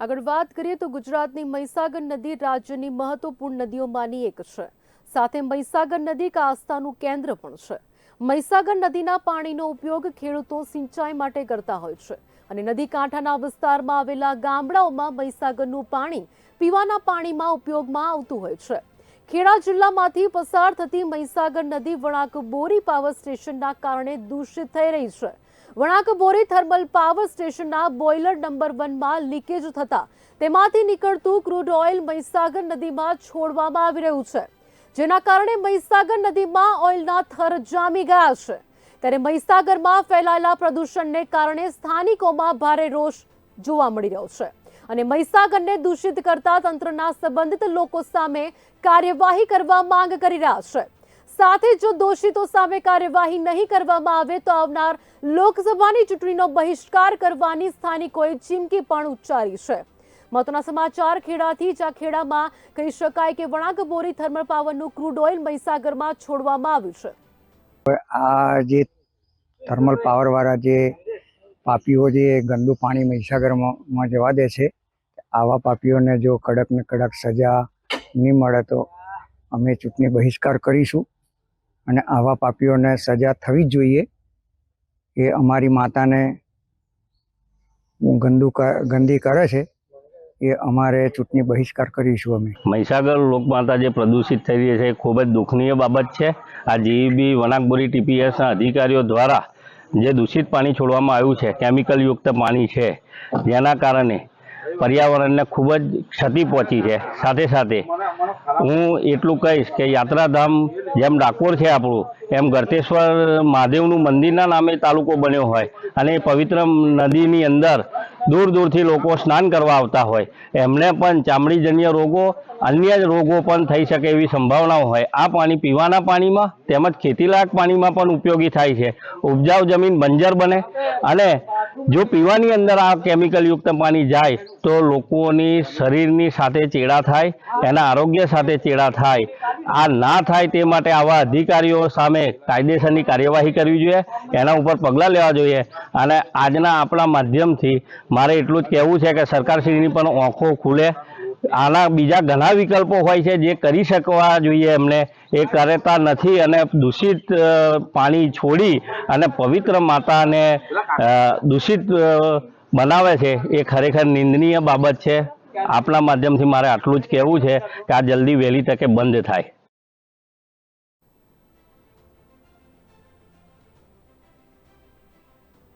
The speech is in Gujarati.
આગળ વાત કરીએ તો ગુજરાતની મહીસાગર નદી રાજ્યની મહત્વપૂર્ણ નદીઓમાંની એક છે. સાથે મહીસાગર નદી એક આસ્થાનું કેન્દ્ર પણ છે. મહીસાગર નદીના પાણીનો ઉપયોગ ખેડૂતો સિંચાઈ માટે કરતા હોય છે અને નદી કાંઠાના વિસ્તારમાં આવેલા ગામડાઓમાં મહીસાગરનું પાણી પીવાના પાણીમાં ઉપયોગમાં આવતું હોય છે. ખેડા જિલ્લામાંથી પસાર થતી મહીસાગર નદી વણાક બોરી પાવર સ્ટેશનના કારણે દૂષિત થઈ રહી છે. વણાક બોરી થર્મલ પાવર સ્ટેશનના બોઇલર નંબર વનમાં લીકેજ થતા તેમાંથી નીકળતું ક્રૂડ ઓઇલ મહીસાગર નદીમાં છોડવામાં આવી રહ્યું છે. જેના કારણે મહીસાગર નદીમાં ઓઇલના થર જામી ગયા છે. ત્યારે મહીસાગરમાં ફેલાયેલા પ્રદૂષણને કારણે સ્થાનિકોમાં ભારે રોષ જોવા મળી રહ્યો છે અને મહીસાગરને દૂષિત કરતા તંત્રના સંબંધિત લોકો સામે કાર્યવાહી કરવા માંગ કરી રહ્યા છે. સાથે જો દોષિતો સામે કાર્યવાહી નહીં કરવામાં આવે તો આવનાર લોકસભાની ચૂંટણીનો બહિષ્કાર કરવાની સ્થાનિકોએ ચીમકી પણ ઉચ્ચારી છે. મહત્વના સમાચાર, ખેડાથી જ આ ખેડામાં કહી શકાય કે વણાક બોરી થર્મલ પાવરનું ક્રૂડ ઓઇલ મહીસાગરમાં છોડવામાં આવ્યું છે. આ જે થર્મલ પાવરવાળા જે પાપીઓ જે ગંદુ પાણી મહીસાગરમાં જવા દે છે, આવા પાપીઓને જો કડક ને કડક સજા નહીં મળે તો અમે ચૂંટણી બહિષ્કાર કરીશું. અને આવા પાપીઓને સજા થવી જ જોઈએ. એ અમારી માતાને ગંદુ ગંદી કરે છે. એ અમારે ચૂંટણી બહિષ્કાર કરીશું અમે. મહીસાગર લોકમાતા જે પ્રદૂષિત થઈ રહી છે એ ખૂબ જ દુઃખનીય બાબત છે. આ જીઈબી, વણાકબોરી, ટીપીએસના અધિકારીઓ દ્વારા જે દૂષિત પાણી છોડવામાં આવ્યું છે, કેમિકલયુક્ત પાણી છે, જેના કારણે પર્યાવરણને ખૂબ જ ક્ષતિ પહોંચી છે. સાથે સાથે હું એટલું કહીશ કે યાત્રાધામ જેમ ડાકોર છે આપણું, એમ ગરતેશ્વર મહાદેવનું મંદિરના નામે તાલુકો બન્યો હોય અને એ પવિત્ર નદીની અંદર દૂર દૂરથી લોકો સ્નાન કરવા આવતા હોય, એમને પણ ચામડીજન્ય રોગો, અન્ય રોગો પણ થઈ શકે એવી સંભાવનાઓ હોય. આ પાણી પીવાના પાણીમાં તેમજ ખેતીલાયક પાણીમાં પણ ઉપયોગી થાય છે. ઉપજાઉ જમીન બંજર બને અને જો પીવાની અંદર આ કેમિકલ યુક્ત પાણી જાય, તો લોકોની શરીરની સાથે ચેડા થાય, એના આરોગ્ય સાથે ચેડા થાય. આ ના થાય તે માટે આવા અધિકારીઓ સામે કાયદેસરની કાર્યવાહી કરવી જોઈએ, એના ઉપર પગલાં લેવા જોઈએ. અને આજના આપણા માધ્યમથી મારે એટલું જ કહેવું છે કે સરકારશ્રીની પણ આંખો ખુલે આના બીજા ઘણા વિકલ્પો હોય છે જે કરી શકવા જોઈએ એમને. એ કરતા નથી અને દૂષિત પાણી છોડી અને પવિત્ર માતાને દૂષિત બનાવે છે. એ ખરેખર નિંદનીય બાબત છે. આપણા માધ્યમથી મારે આટલું જ કહેવું છે કે આ જલ્દી વહેલી તકે બંધ થાય.